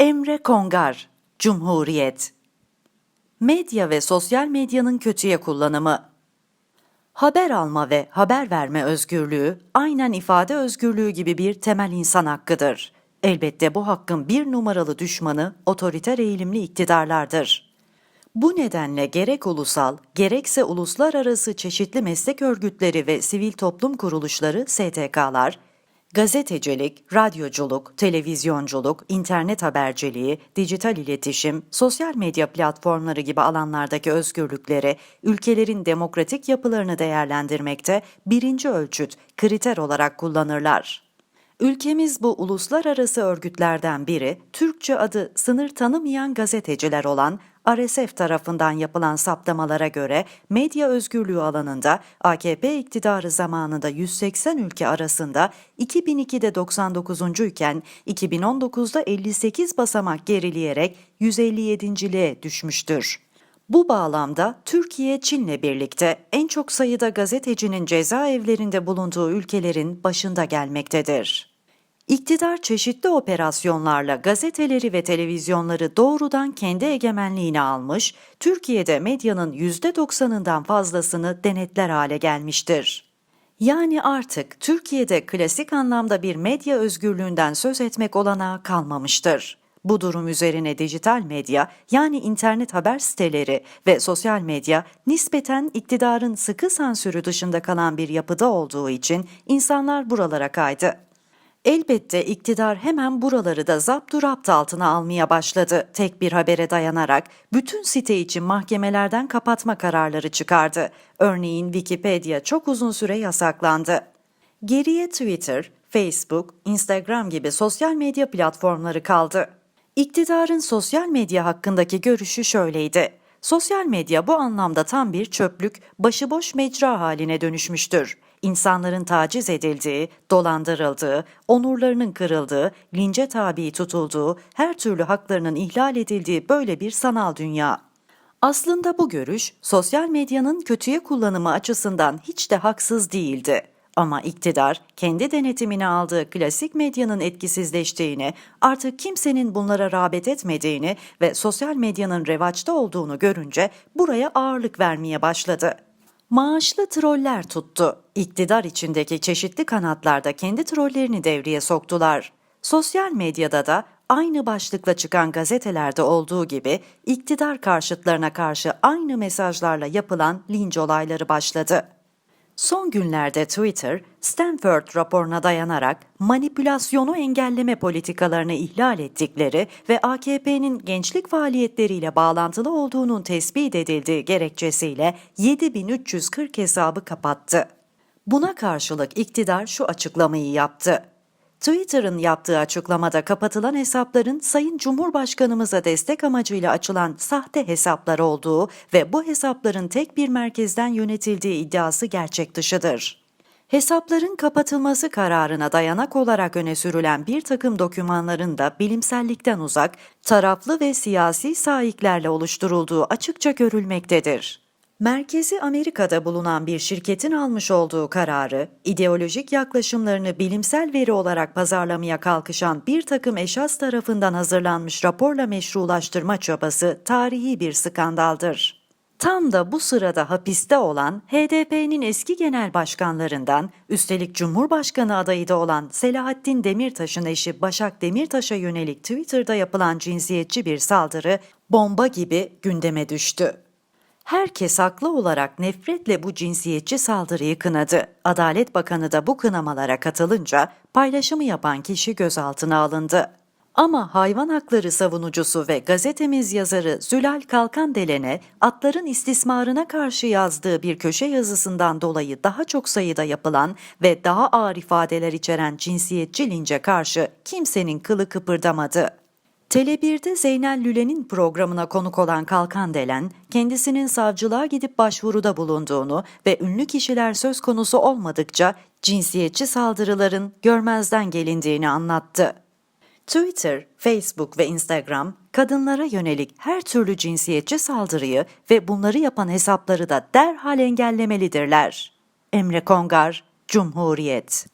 Emre Kongar, Cumhuriyet Medya ve sosyal medyanın kötüye kullanımı Haber alma ve haber verme özgürlüğü, aynen ifade özgürlüğü gibi bir temel insan hakkıdır. Elbette bu hakkın bir numaralı düşmanı otoriter eğilimli iktidarlardır. Bu nedenle gerek ulusal, gerekse uluslararası çeşitli meslek örgütleri ve sivil toplum kuruluşları STK'lar, gazetecilik, radyoculuk, televizyonculuk, internet haberciliği, dijital iletişim, sosyal medya platformları gibi alanlardaki özgürlükleri, ülkelerin demokratik yapılarını değerlendirmekte birinci ölçüt, kriter olarak kullanırlar. Ülkemiz bu uluslararası örgütlerden biri, Türkçe adı sınır tanımayan gazeteciler olan RSF tarafından yapılan saptamalara göre medya özgürlüğü alanında AKP iktidarı zamanında 180 ülke arasında 2002'de 99. iken 2019'da 58 basamak gerileyerek 157.liğe düşmüştür. Bu bağlamda Türkiye Çin'le birlikte en çok sayıda gazetecinin cezaevlerinde bulunduğu ülkelerin başında gelmektedir. İktidar çeşitli operasyonlarla gazeteleri ve televizyonları doğrudan kendi egemenliğine almış, Türkiye'de medyanın %90'ından fazlasını denetler hale gelmiştir. Yani artık Türkiye'de klasik anlamda bir medya özgürlüğünden söz etmek olanağı kalmamıştır. Bu durum üzerine dijital medya yani internet haber siteleri ve sosyal medya nispeten iktidarın sıkı sansürü dışında kalan bir yapıda olduğu için insanlar buralara kaydı. Elbette iktidar hemen buraları da zapturapt altına almaya başladı. Tek bir habere dayanarak bütün site için mahkemelerden kapatma kararları çıkardı. Örneğin Wikipedia çok uzun süre yasaklandı. Geriye Twitter, Facebook, Instagram gibi sosyal medya platformları kaldı. İktidarın sosyal medya hakkındaki görüşü şöyleydi. Sosyal medya bu anlamda tam bir çöplük, başıboş mecra haline dönüşmüştür. İnsanların taciz edildiği, dolandırıldığı, onurlarının kırıldığı, lince tabi tutulduğu, her türlü haklarının ihlal edildiği böyle bir sanal dünya. Aslında bu görüş sosyal medyanın kötüye kullanımı açısından hiç de haksız değildi. Ama iktidar kendi denetimine aldığı klasik medyanın etkisizleştiğini, artık kimsenin bunlara rağbet etmediğini ve sosyal medyanın revaçta olduğunu görünce buraya ağırlık vermeye başladı. Maaşlı troller tuttu. İktidar içindeki çeşitli kanatlarda kendi trollerini devreye soktular. Sosyal medyada da aynı başlıkla çıkan gazetelerde olduğu gibi iktidar karşıtlarına karşı aynı mesajlarla yapılan linç olayları başladı. Son günlerde Twitter, Stanford raporuna dayanarak manipülasyonu engelleme politikalarını ihlal ettikleri ve AKP'nin gençlik faaliyetleriyle bağlantılı olduğunun tespit edildiği gerekçesiyle 7340 hesabı kapattı. Buna karşılık iktidar şu açıklamayı yaptı. Twitter'ın yaptığı açıklamada kapatılan hesapların Sayın Cumhurbaşkanımıza destek amacıyla açılan sahte hesaplar olduğu ve bu hesapların tek bir merkezden yönetildiği iddiası gerçek dışıdır. Hesapların kapatılması kararına dayanak olarak öne sürülen bir takım dokümanların da bilimsellikten uzak, taraflı ve siyasi sahiplerle oluşturulduğu açıkça görülmektedir. Merkezi Amerika'da bulunan bir şirketin almış olduğu kararı, ideolojik yaklaşımlarını bilimsel veri olarak pazarlamaya kalkışan bir takım eşas tarafından hazırlanmış raporla meşrulaştırma çabası tarihi bir skandaldır. Tam da bu sırada hapiste olan HDP'nin eski genel başkanlarından, üstelik Cumhurbaşkanı adayı da olan Selahattin Demirtaş'ın eşi Başak Demirtaş'a yönelik Twitter'da yapılan cinsiyetçi bir saldırı bomba gibi gündeme düştü. Herkes haklı olarak nefretle bu cinsiyetçi saldırıyı kınadı. Adalet Bakanı da bu kınamalara katılınca paylaşımı yapan kişi gözaltına alındı. Ama hayvan hakları savunucusu ve gazetemiz yazarı Zülal Kalkandelen'e atların istismarına karşı yazdığı bir köşe yazısından dolayı daha çok sayıda yapılan ve daha ağır ifadeler içeren cinsiyetçi lince karşı kimsenin kılı kıpırdamadı. Tele1'de Zeynel Lüle'nin programına konuk olan Kalkan Delen, kendisinin savcılığa gidip başvuruda bulunduğunu ve ünlü kişiler söz konusu olmadıkça cinsiyetçi saldırıların görmezden gelindiğini anlattı. Twitter, Facebook ve Instagram kadınlara yönelik her türlü cinsiyetçi saldırıyı ve bunları yapan hesapları da derhal engellemelidirler. Emre Kongar, Cumhuriyet